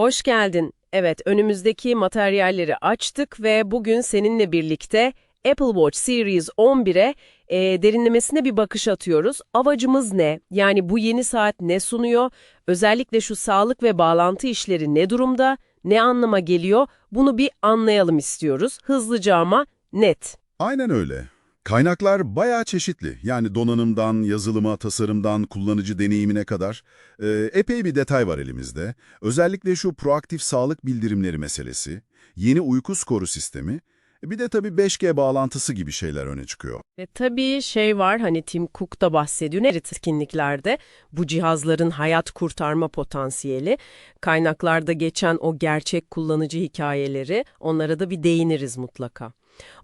Hoş geldin. Evet, önümüzdeki materyalleri açtık ve bugün seninle birlikte Apple Watch Series 11'e e, derinlemesine bir bakış atıyoruz. Amacımız ne? Yani bu yeni saat ne sunuyor? Özellikle şu sağlık ve bağlantı işleri ne durumda? Ne anlama geliyor? Bunu bir anlayalım istiyoruz. Hızlıca ama net. Aynen öyle. Kaynaklar bayağı çeşitli. Yani donanımdan, yazılıma, tasarımdan, kullanıcı deneyimine kadar e, epey bir detay var elimizde. Özellikle şu proaktif sağlık bildirimleri meselesi, yeni uyku skoru sistemi, bir de tabii 5G bağlantısı gibi şeyler öne çıkıyor. Ve tabii şey var hani Tim Cook da bahsediyor etkinliklerde bu cihazların hayat kurtarma potansiyeli, kaynaklarda geçen o gerçek kullanıcı hikayeleri onlara da bir değiniriz mutlaka.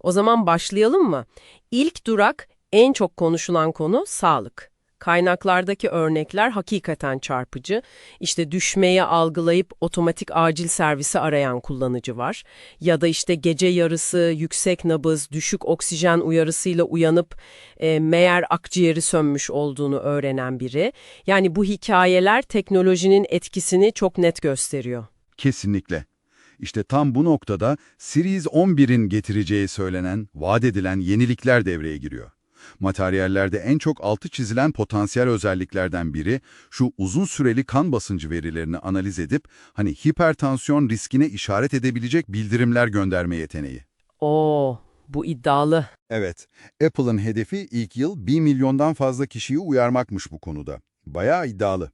O zaman başlayalım mı? İlk durak en çok konuşulan konu sağlık. Kaynaklardaki örnekler hakikaten çarpıcı. İşte düşmeyi algılayıp otomatik acil servisi arayan kullanıcı var. Ya da işte gece yarısı yüksek nabız, düşük oksijen uyarısıyla uyanıp e, meğer akciğeri sönmüş olduğunu öğrenen biri. Yani bu hikayeler teknolojinin etkisini çok net gösteriyor. Kesinlikle. İşte tam bu noktada Series 11'in getireceği söylenen, vaat edilen yenilikler devreye giriyor. Materyallerde en çok altı çizilen potansiyel özelliklerden biri şu uzun süreli kan basıncı verilerini analiz edip hani hipertansiyon riskine işaret edebilecek bildirimler gönderme yeteneği. Oo, bu iddialı. Evet, Apple'ın hedefi ilk yıl 1 milyondan fazla kişiyi uyarmakmış bu konuda. Bayağı iddialı.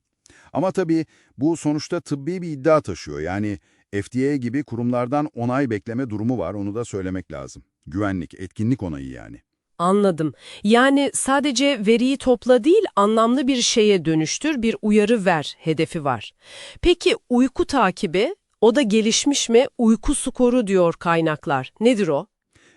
Ama tabii bu sonuçta tıbbi bir iddia taşıyor. Yani FDA gibi kurumlardan onay bekleme durumu var, onu da söylemek lazım. Güvenlik, etkinlik onayı yani. Anladım. Yani sadece veriyi topla değil, anlamlı bir şeye dönüştür, bir uyarı ver hedefi var. Peki uyku takibi, o da gelişmiş mi? Uyku skoru diyor kaynaklar. Nedir o?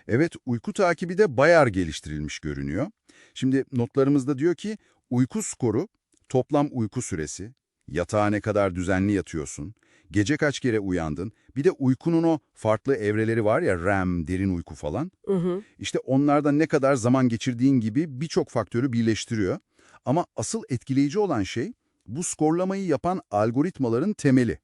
Evet, uyku takibi de bayağı geliştirilmiş görünüyor. Şimdi notlarımızda diyor ki, uyku skoru, toplam uyku süresi, yatağa ne kadar düzenli yatıyorsun, gece kaç kere uyandın, bir de uykunun o farklı evreleri var ya REM, derin uyku falan. Hı hı. İşte onlarda ne kadar zaman geçirdiğin gibi birçok faktörü birleştiriyor. Ama asıl etkileyici olan şey bu skorlamayı yapan algoritmaların temeli.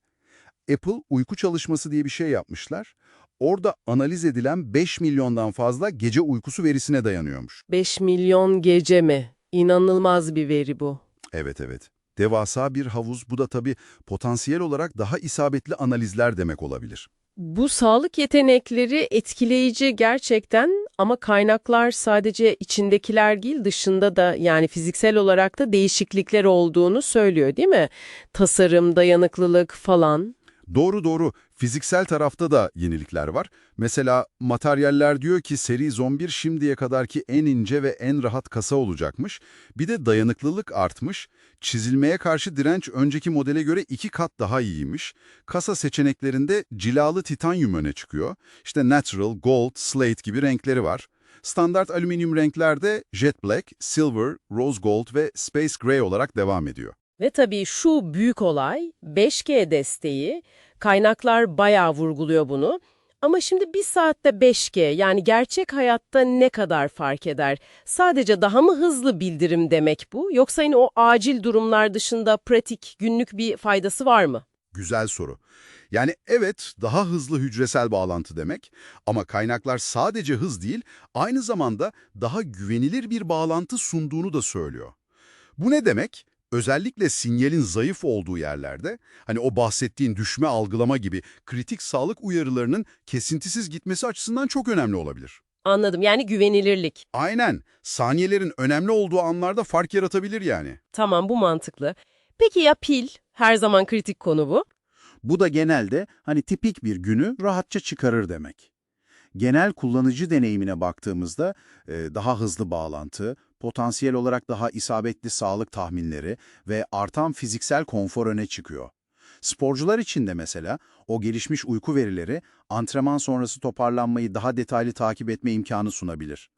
Apple uyku çalışması diye bir şey yapmışlar. Orada analiz edilen 5 milyondan fazla gece uykusu verisine dayanıyormuş. 5 milyon gece mi? İnanılmaz bir veri bu. Evet evet. Devasa bir havuz bu da tabii potansiyel olarak daha isabetli analizler demek olabilir. Bu sağlık yetenekleri etkileyici gerçekten ama kaynaklar sadece içindekiler değil dışında da yani fiziksel olarak da değişiklikler olduğunu söylüyor değil mi? Tasarım, dayanıklılık falan. Doğru doğru. Fiziksel tarafta da yenilikler var. Mesela materyaller diyor ki Series 11 şimdiye kadarki en ince ve en rahat kasa olacakmış. Bir de dayanıklılık artmış. Çizilmeye karşı direnç önceki modele göre iki kat daha iyiymiş. Kasa seçeneklerinde cilalı titanyum öne çıkıyor. İşte natural, gold, slate gibi renkleri var. Standart alüminyum renklerde jet black, silver, rose gold ve space gray olarak devam ediyor. Ve tabii şu büyük olay 5G desteği. Kaynaklar bayağı vurguluyor bunu. Ama şimdi bir saatte 5G yani gerçek hayatta ne kadar fark eder? Sadece daha mı hızlı bildirim demek bu? Yoksa yine o acil durumlar dışında pratik, günlük bir faydası var mı? Güzel soru. Yani evet daha hızlı hücresel bağlantı demek ama kaynaklar sadece hız değil aynı zamanda daha güvenilir bir bağlantı sunduğunu da söylüyor. Bu ne demek? Özellikle sinyalin zayıf olduğu yerlerde, hani o bahsettiğin düşme algılama gibi kritik sağlık uyarılarının kesintisiz gitmesi açısından çok önemli olabilir. Anladım. Yani güvenilirlik. Aynen. Saniyelerin önemli olduğu anlarda fark yaratabilir yani. Tamam bu mantıklı. Peki ya pil? Her zaman kritik konu bu. Bu da genelde hani tipik bir günü rahatça çıkarır demek. Genel kullanıcı deneyimine baktığımızda e, daha hızlı bağlantı, potansiyel olarak daha isabetli sağlık tahminleri ve artan fiziksel konfor öne çıkıyor. Sporcular için de mesela o gelişmiş uyku verileri antrenman sonrası toparlanmayı daha detaylı takip etme imkanı sunabilir.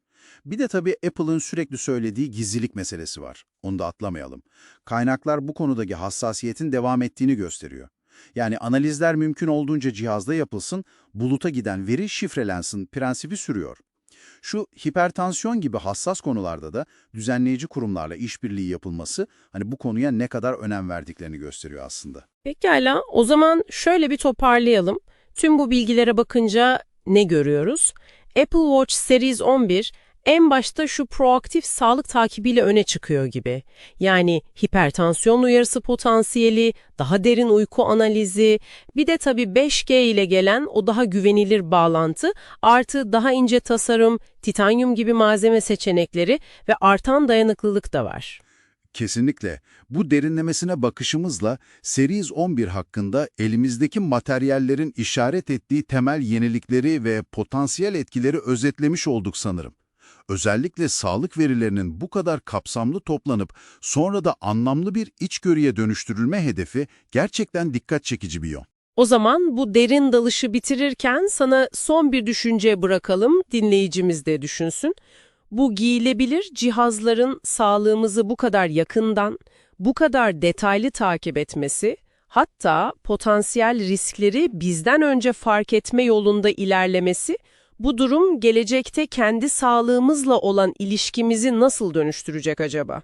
Bir de tabii Apple'ın sürekli söylediği gizlilik meselesi var. Onu da atlamayalım. Kaynaklar bu konudaki hassasiyetin devam ettiğini gösteriyor. Yani analizler mümkün olduğunca cihazda yapılsın, buluta giden veri şifrelensin prensibi sürüyor. Şu hipertansiyon gibi hassas konularda da düzenleyici kurumlarla işbirliği yapılması hani bu konuya ne kadar önem verdiklerini gösteriyor aslında. Pekala, o zaman şöyle bir toparlayalım. Tüm bu bilgilere bakınca ne görüyoruz? Apple Watch Series 11 en başta şu proaktif sağlık takibiyle öne çıkıyor gibi. Yani hipertansiyon uyarısı potansiyeli, daha derin uyku analizi, bir de tabii 5G ile gelen o daha güvenilir bağlantı, artı daha ince tasarım, titanyum gibi malzeme seçenekleri ve artan dayanıklılık da var. Kesinlikle. Bu derinlemesine bakışımızla Series 11 hakkında elimizdeki materyallerin işaret ettiği temel yenilikleri ve potansiyel etkileri özetlemiş olduk sanırım. Özellikle sağlık verilerinin bu kadar kapsamlı toplanıp sonra da anlamlı bir içgörüye dönüştürülme hedefi gerçekten dikkat çekici bir yol. O zaman bu derin dalışı bitirirken sana son bir düşünce bırakalım, dinleyicimiz de düşünsün. Bu giyilebilir cihazların sağlığımızı bu kadar yakından, bu kadar detaylı takip etmesi, hatta potansiyel riskleri bizden önce fark etme yolunda ilerlemesi, bu durum gelecekte kendi sağlığımızla olan ilişkimizi nasıl dönüştürecek acaba?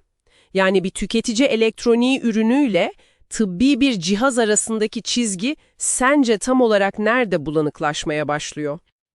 Yani bir tüketici elektroniği ürünüyle tıbbi bir cihaz arasındaki çizgi sence tam olarak nerede bulanıklaşmaya başlıyor?